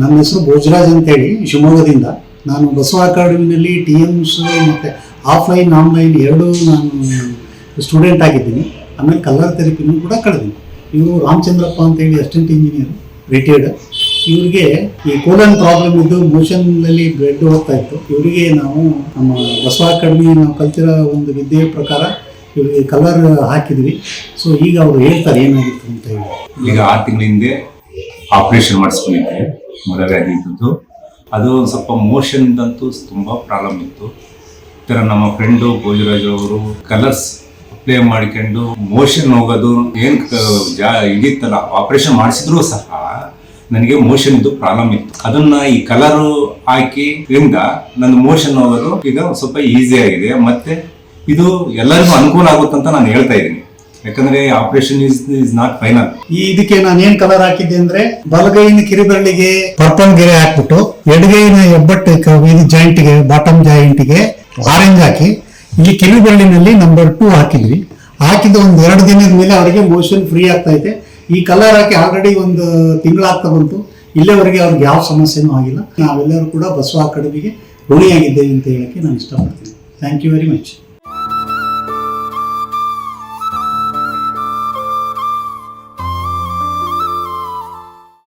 ನನ್ನ ಹೆಸರು ಭೋಜರಾಜ್ ಅಂತೇಳಿ, ಶಿವಮೊಗ್ಗದಿಂದ. ನಾನು ಬಸವ ಅಕಾಡೆಮಿನಲ್ಲಿ ಟಿ ಎಮ್ಸ್ ಮತ್ತು ಆಫ್ಲೈನ್ ಆನ್ಲೈನ್ ಎರಡೂ ನಾನು ಸ್ಟೂಡೆಂಟ್ ಆಗಿದ್ದೀನಿ. ಆಮೇಲೆ ಕಲರ್ ಥೆರಪಿನೂ ಕೂಡ ಕಳೆದೀನಿ. ಇವರು ರಾಮಚಂದ್ರಪ್ಪ ಅಂತೇಳಿ ಅಸಿಸ್ಟೆಂಟ್ ಇಂಜಿನಿಯರ್ ರಿಟೈರ್ಡ್ ಇವರಿಗೆ ಈ ಕೋಲನ್ ಪ್ರಾಬ್ಲಮ್ ಇದ್ದು ಮೋಷನ್ನಲ್ಲಿ ಬ್ಲಡ್ ಹೋಗ್ತಾ ಇತ್ತು. ಇವರಿಗೆ ನಾವು ನಮ್ಮ ಬಸವ ಅಕಾಡೆಮಿ ನಾವು ಕಲ್ತಿರೋ ಒಂದು ವಿದ್ಯೆಯ ಪ್ರಕಾರ ಇವರಿಗೆ ಕಲರ್ ಹಾಕಿದ್ವಿ. ಸೊ ಈಗ ಅವರು ಹೇಳ್ತಾರೆ ಏನಾಗಿತ್ತು ಅಂತ ಹೇಳಿ. ಈಗ ಆರು ತಿಂಗಳ ಹಿಂದೆ ಆಪರೇಷನ್ ಮಾಡಿಸ್ಕೊಂಡಿದ್ದೆ. ಮೂಲವ್ಯಾಧಿ ಇದ್ದದ್ದು ಅದು ಸ್ವಲ್ಪ ಮೋಷನ್ ಅಂತೂ ತುಂಬಾ ಪ್ರಾಬ್ಲಮ್ ಇತ್ತು. ಈ ನಮ್ಮ ಫ್ರೆಂಡು ಭೋಜರಾಜ್ ಅವರು ಕಲರ್ಸ್ ಅಪ್ಲೈ ಮಾಡಿಕೊಂಡು ಮೋಷನ್ ಹೋಗೋದು ಏನು ಜಾ, ಇದಿತ್ತಲ್ಲ, ಆಪರೇಷನ್ ಮಾಡಿಸಿದ್ರು ಸಹ ನನಗೆ ಮೋಷನ್ ಇದು ಪ್ರಾಬ್ಲಮ್ ಇತ್ತು. ಅದನ್ನ ಈ ಕಲರ್ ಹಾಕಿ ಇಂದ ನನ್ನ ಮೋಷನ್ ಹೋಗೋದು ಈಗ ಸ್ವಲ್ಪ ಈಸಿ ಆಗಿದೆ. ಮತ್ತೆ ಇದು ಎಲ್ಲರಿಗೂ ಅನುಕೂಲ ಆಗುತ್ತಂತ ನಾನು ಹೇಳ್ತಾ ಇದ್ದೀನಿ. ಯಾಕಂದ್ರೆ operation is is not final ಈ ಇದಕ್ಕೆ ನಾನು ಏನ್ ಕಲರ್ ಹಾಕಿದ್ದೆ ಅಂದ್ರೆ, ಬಲಗೈನ ಕಿರಿಬರಳಿಗೆ ಪರ್ಪಲ್ ಗೆರೆ ಹಾಕ್ಬಿಟ್ಟು, ಎಡಗೈನ ಹೆಬ್ಬಟ್ಟು ಜಾಯಿಂಟ್ಗೆ ಬಾಟಮ್ ಜಾಯಿಂಟ್ಗೆ ಆರೆಂಜ್ ಹಾಕಿ, ಇಲ್ಲಿ ಕಿರಿಬರಳಿನಲ್ಲಿ ನಂಬರ್ ಟೂ ಹಾಕಿದ್ವಿ. ಹಾಕಿದ ಒಂದ್ ಎರಡು ದಿನದ ಮೇಲೆ ಅವರಿಗೆ ಮೋಷನ್ ಫ್ರೀ ಆಗ್ತಾ ಇದೆ. ಈ ಕಲರ್ ಹಾಕಿ ಆಲ್ರೆಡಿ ಒಂದು ತಿಂಗಳಾಗ್ತಾ ಬಂತು. ಇಲ್ಲಿವರೆಗೆ ಅವ್ರಿಗೆ ಯಾವ ಸಮಸ್ಯೆನೂ ಆಗಿಲ್ಲ. ನಾವೆಲ್ಲರೂ ಕೂಡ ಬಸವ ಅಕಾಡೆಮಿಗೆ ಋಣಿಯಾಗಿದ್ದೇವೆ ಅಂತ ಹೇಳಕ್ಕೆ ನಾನು ಇಷ್ಟಪಡ್ತೀನಿ. Thank you very much